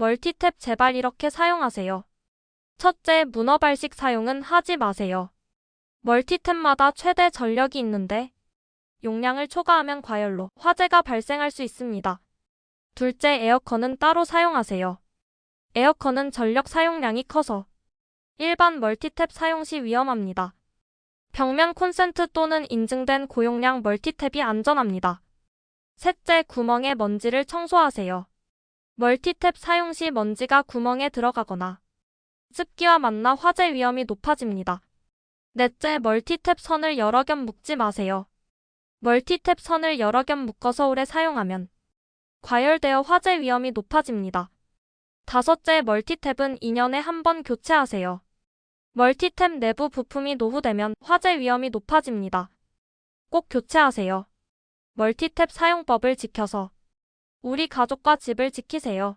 멀티탭 제발 이렇게 사용하세요. 첫째, 문어 발식 사용은 하지 마세요. 멀티탭마다 최대 전력이 있는데 용량을 초과하면 과열로 화재가 발생할 수 있습니다. 둘째, 에어컨은 따로 사용하세요. 에어컨은 전력 사용량이 커서 일반 멀티탭 사용 시 위험합니다. 벽면 콘센트 또는 인증된 고용량 멀티탭이 안전합니다. 셋째, 구멍에 먼지를 청소하세요. 멀티탭 사용 시 먼지가 구멍에 들어가거나 습기와 만나 화재 위험이 높아집니다. 넷째, 멀티탭 선을 여러 겹 묶지 마세요. 멀티탭 선을 여러 겹 묶어서 오래 사용하면 과열되어 화재 위험이 높아집니다. 다섯째, 멀티탭은 2년에 한 번 교체하세요. 멀티탭 내부 부품이 노후되면 화재 위험이 높아집니다. 꼭 교체하세요. 멀티탭 사용법을 지켜서 우리 가족과 집을 지키세요.